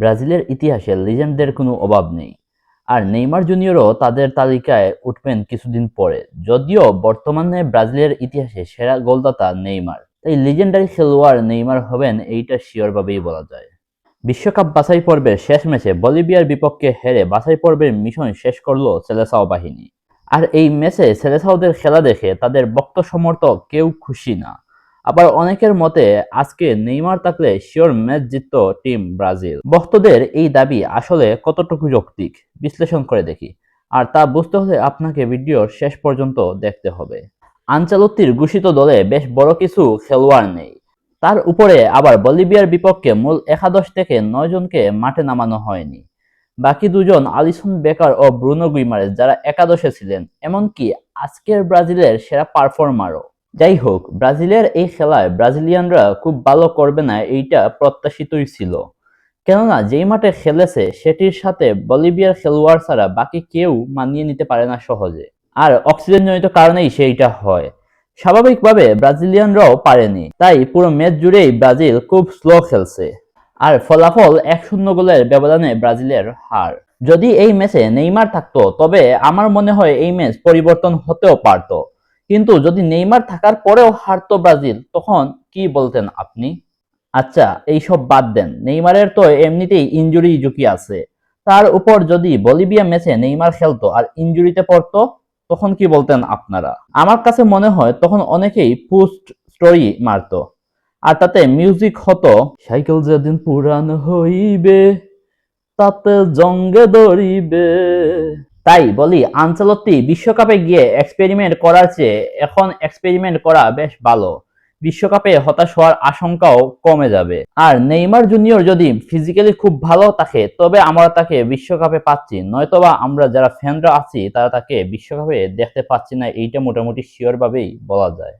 ব্রাজিলের ইতিহাসে লিজেন্ডদের কোনো অভাব নেই। আর নেইমার জুনিয়রও তাদের তালিকায় উঠবেন কিছুদিন পরে। যদিও বর্তমানে ব্রাজিলের ইতিহাসে সেরা গোলদাতা নেইমার। তাই লিজেন্ডারি খেলোয়াড় নেইমার হবেন এইটা শিওরভাবেই বলা যায়। বিশ্বকাপ বাছাই পর্বের শেষ ম্যাচে বলিভিয়ার বিপক্ষে হেরে বাছাই পর্বের মিশন শেষ করল সেলেসাও বাহিনী। আর এই ম্যাচে সেলেসাওদের খেলা দেখে তাদের বক্ত সমর্থক কেউ খুশি না। আবার অনেকের মতে আজকে নেইমার থাকলে শিওর ম্যাচ জিতত টিম ব্রাজিল। ভক্তদের এই দাবি আসলে কতটুকু যৌক্তিক? বিশ্লেষণ করে দেখি। আর তা বুঝতে হলে আপনাকে ভিডিওর শেষ পর্যন্ত দেখতে হবে। আঞ্চালত্তির ঘোষিত দলে বেশ বড় কিছু খেলোয়াড় নেই। তার উপরে আবার বলিভিয়ার বিপক্ষে মূল একাদশ থেকে নয় জনকে মাঠে নামানো হয়নি। বাকি দুজন আলিসন বেকার ও ব্রুনো গুইমারেস যারা একাদশে ছিলেন, এমনকি আজকের ব্রাজিলের সেরা পারফর্মারও। যাই হোক ব্রাজিলের এই খেলায় ব্রাজিলিয়ানরা খুব ভালো করবে না, এইটা প্রত্যাশিতই ছিল। কেননা, যেই মাঠে খেলেছে, সেটির সাথে বলিভিয়ার খেলোয়াড় ছাড়া বাকি কেউ মানিয়ে নিতে পারে না সহজে। আর অক্সিজেনজনিত কারণেই সেইটা হয়। স্বাভাবিকভাবে ব্রাজিলিয়ানরাও পারেনি, তাই পুরো ম্যাচ জুড়েই ব্রাজিল খুব স্লো খেলছে। আর ফলাফল এক শূন্য গোলের ব্যবধানে ব্রাজিলের হার। যদি এই ম্যাচে নেইমার থাকতো, তবে আমার মনে হয় এই ম্যাচ পরিবর্তন হতেও পারতো। কিন্তু যদি নেইমার থাকার পরেও হারতো ব্রাজিল, তখন কি বলতেন আপনি? আচ্ছা এইসব বাদ দেন। নেইমারের তো এমনিতেই ইনজুরি ঝুঁকি আছে। তার উপর যদি বলিভিয়া ম্যাচে নেইমার খেলতো আর ইনজুরিতে পড়তো, তখন কি বলতেন আপনারা? আমার কাছে মনে হয় তখন অনেকেই পোস্ট স্টোরি মারতো। আর তাতে মিউজিক হতো, সাইকেল যেদিন পুরান হইবে, তাতে জঙ্গে দড়িবে। তাই বলি, আনচেলত্তি বিশ্বকাপে গিয়ে এক্সপেরিমেন্ট করার চেয়ে এখন এক্সপেরিমেন্ট করা বেশ ভালো। বিশ্বকাপে হতাশ হওয়ার আশঙ্কাও কমে যাবে। আর নেইমার জুনিয়র যদি ফিজিক্যালি খুব ভালো থাকে, তবে আমরা তাকে বিশ্বকাপে পাচ্ছি। নয়তোবা আমরা যারা ফ্যানরা আছি, তারা তাকে বিশ্বকাপে দেখতে পাচ্ছি না, এইটা মোটামুটি শিওরভাবেই বলা যায়।